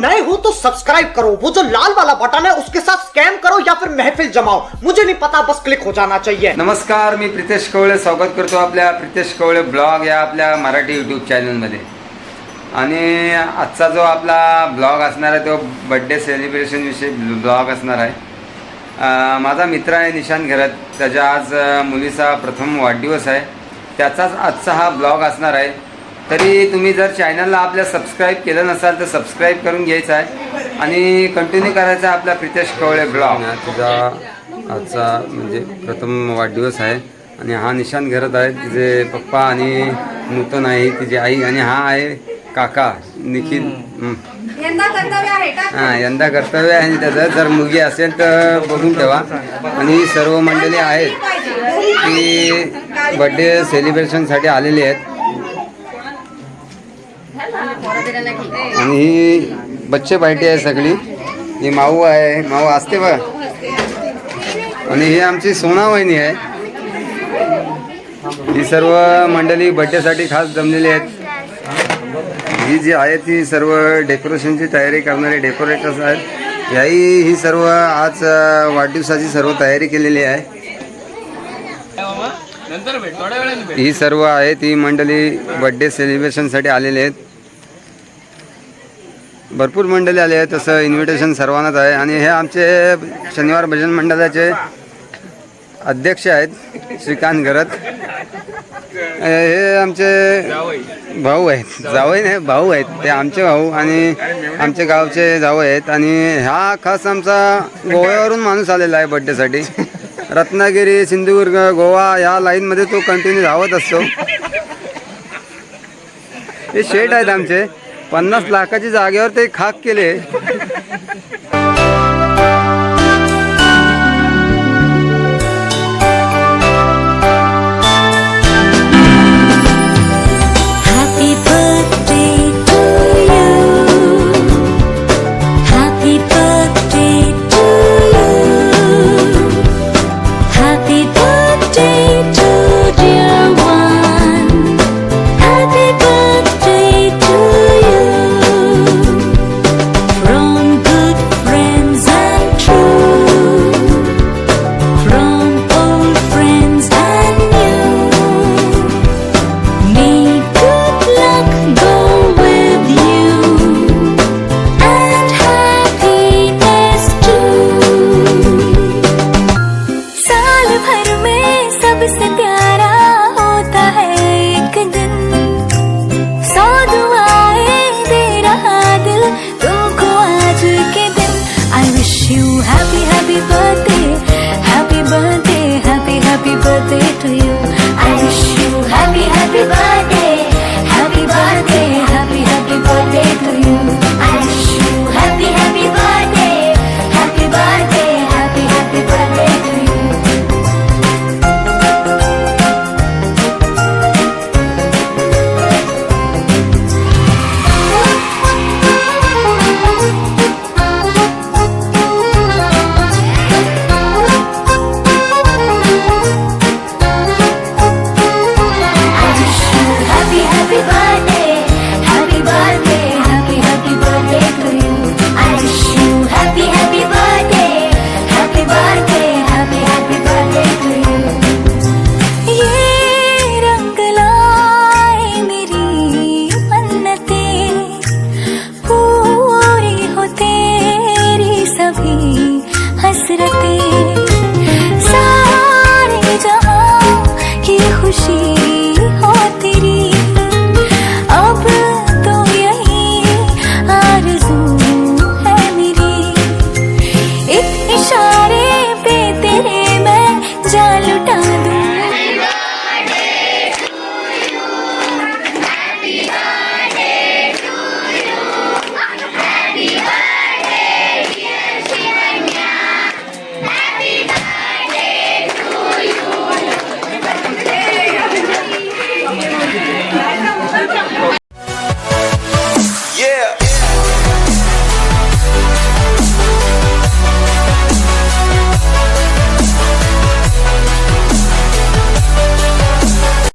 नए हो तो सब्सक्राइब करो। वो जो लाल वाला बटन है उसके साथ स्कैम करो या फिर महफिल जमाओ। मुझे नहीं पता बस क्लिक हो जाना चाहिए। नमस्कार मी प्रितेश कवळे स्वागत करतो आपल्या प्रितेश कवळे ब्लॉग या आपल्या मराठी यूट्यूब चॅनलमध्ये आणि आजचा जो आपला ब्लॉग असणार आहे तो बड्डे सेलिब्रेशनविषयी ब्लॉग असणार आहे. माझा मित्र आहे निशांत घरात. त्याच्या आज मुलीचा प्रथम वाढदिवस आहे. त्याचाच आजचा हा ब्लॉग असणार आहे. तरी तुम्ही जर चॅनलला आपल्या सबस्क्राईब केलं नसाल तर सबस्क्राईब करून घ्यायचं आहे. आणि कंटिन्यू करायचा आहे आपला प्रितेश कवळे ब्लॉग तुझा आजचा म्हणजे प्रथम वाढदिवस आहे. आणि हा निशांत घरत आहे. तिचे पप्पा आणि नूतन आहे तिची आई आणि हा आहे काका निखिल. हं. यंदा कर्तव्य आहे का? हां यंदा कर्तव्य आहे. त्याचं जर मुलगी असेल तर बघून ठेवा. आणि ही सर्व मंडळी आहेत. की बड्डे सेलिब्रेशनसाठी आलेली आहेत. आणि ही बच्चे पार्टी आहे सगळी. ही माऊ आहे. माऊ असते बघ. आणि ही आमची सोना वहिनी आहे. ही सर्व मंडळी बड्डेसाठी खास जमलेली आहेत. ही जी आहे ती सर्व डेकोरेशनची तयारी करणारे डेकोरेटर्स आहेत. याही ही सर्व आज वाढदिवसाची सर्व तयारी केलेली आहे. ही सर्व आहे ती मंडळी बड्डे सेलिब्रेशनसाठी आलेली आहेत. भरपूर मंडळी आले आहेत तसं इन्व्हिटेशन सर्वांनाच आहे. आणि हे आमचे शनिवार भजन मंडळाचे अध्यक्ष आहेत श्रीकांत घरत. हे आमचे भाऊ आहेत. जावई नाही भाऊ आहेत. ते आमचे भाऊ आणि आमचे गावचे जावई आहेत. आणि हा खास आमचा गोव्यावरून माणूस आलेला आहे बड्डेसाठी रत्नागिरी सिंधुदुर्ग गोवा या लाईनमध्ये तो कंटिन्यू धावत असतो. हे शेट आहेत आमचे. पन्नास लाखाची जागेवर ते खाक केले. प्यार में सबसे प्यारा होता है एक दिन। सौ दुआएं दे रहा दिल तुमको आज के दिन। I wish you happy happy birthday happy birthday happy happy birthday to you